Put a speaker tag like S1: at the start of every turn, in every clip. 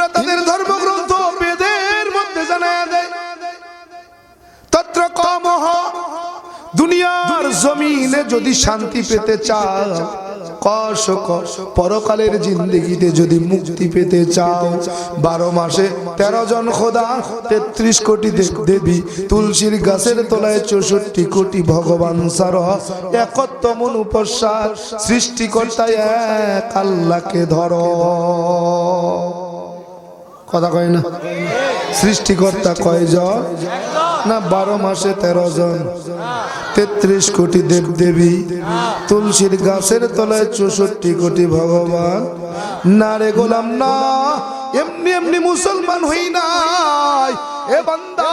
S1: হিন্দুরা তাদের ধর্মগ্রন্থ বেদের মধ্যে জানায় দেয়। তত্র কমহ দুনিয়ার জমিনে যদি শান্তি পেতে চাও, কষ পরকালের জিন্দগিতে যদি মুক্তি পেতে চাও, বারো মাসে তেরো জন খোদা, তেত্রিশ কোটি দেবী তুলসীর গাছের তলায় চৌষট্টি কোটি ভগবান সার একত্তমন উপসার সৃষ্টিকর্তা এক আল্লাহকে ধর। কথা কয় না? সৃষ্টিকর্তা কয় কয়জন না, বারো মাসে তেরো জন। তেত্রিশ কোটি দেব দেবী। তুলসীর গাছের তলায় চৌষট্টি কোটি ভগবান। না রে গোলাম, না। এমনি এমনি মুসলমান হই নাই। এ বান্দা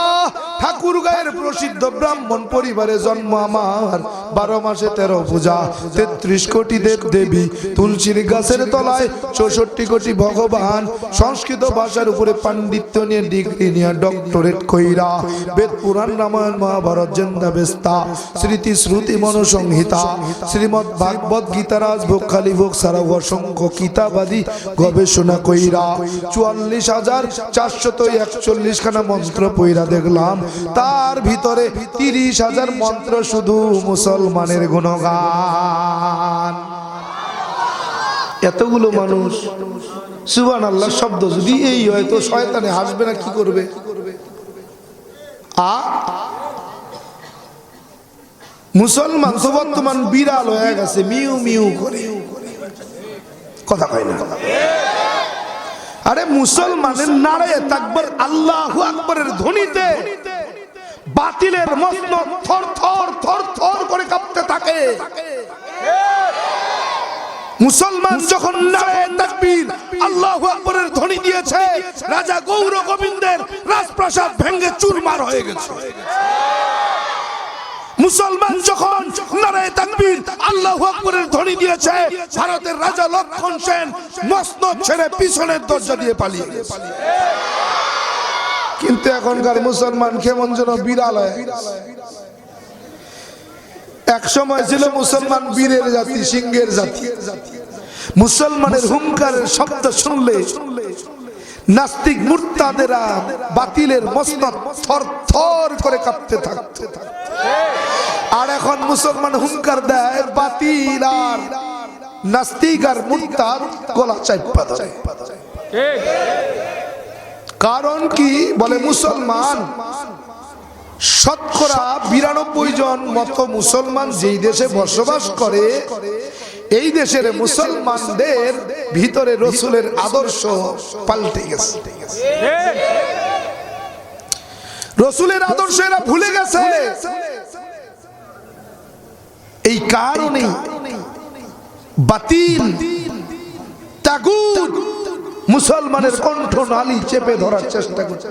S1: ঠাকুর গায়ের প্রসিদ্ধ ব্রাহ্মণ পরিবারে জন্ম আমার। বারো মাসে তেরো পূজা, তেত্রিশ কোটি দেব দেবী, তুলসীর গাছের তলায় চৌষট্টি কোটি ভগবান। সংস্কৃত ভাষার উপরে পাণ্ডিত্য নিয়ে ডিগ্রি নিয়ে ডক্টরেট কইরা বেদ, পুরাণ, রামায়ণ, মহাভারত জেন্দা বেস্তা, স্মৃতি, শ্রুতি, মনসংহিতা শ্রীমৎ ভাগবত গীতারাজ রাজভোগ খালি ভোগ সারা অসংখ্য কিতাবাদী গবেষণা কইরা চুয়াল্লিশ হাজার চারশত একচল্লিশ খানা মন্ত্র পইরা দেখলাম। তার ভিতরে তিরিশ হাজার মন্ত্র শুধু মুসলমানের গুণগান। এতগুলো মানুষ সুবান আল্লাহ শব্দ যদি এই হয় তো শয়তানে হাসবে না, কি করবে? আ? মুসলমান তো বর্তমান বিড়াল হয়ে গেছে, মিউ মিউ করে। কথা কয় না। আরে মুসলমানের নারে তাকবর আল্লাহ আকবরের ধ্বনিতে বাতিলের মস্ত থর থর থর থর করে কাঁপতে থাকে। মুসলমান যখন তাকবীর, আল্লাহু আকবরের ধ্বনি দিয়েছে, রাজা গৌর গোবিন্দের রাজপ্রাসাদ ভেঙ্গে চুরমার হয়ে গেছে। মুসলমান যখন নারায় তাকবীর, আল্লাহু আকবরের ধ্বনি দিয়েছে, ভারতের রাজা লক্ষণ সেন মসনদ ছেড়ে পিছনের দরজা দিয়ে পালিয়ে গেছে। কিন্তু এখনকার মুসলমান কেমন যেন বিড়াল। এক সময় ছিল মুসলমান বীরের জাতি, সিংহের জাতি। মুসলমানের হুঙ্কারের শব্দ শুনলে নাস্তিক মুরতাদেরা বাতিলের মসনদ থর থর করে কাঁপতে থাকতে। আর এখন মুসলমান হুঙ্কার দেয়, বাতিল আর নাস্তিক আর মুরতাদ গলা চাইপা ধরে। কারণ কি? বলে মুসলমান। শতকরা বিরানব্বই জন মতো মুসলমান যেই দেশে বসবাস করে, এই দেশের মুসলমানদের ভিতরে রসুলের আদর্শ পাল্টে গেছে। রসুলের আদর্শ এরা ভুলে গেছে। এই কারণে বাতিল, তাগুত মুসলমানের কণ্ঠ নালী চেপে ধরার চেষ্টা করছে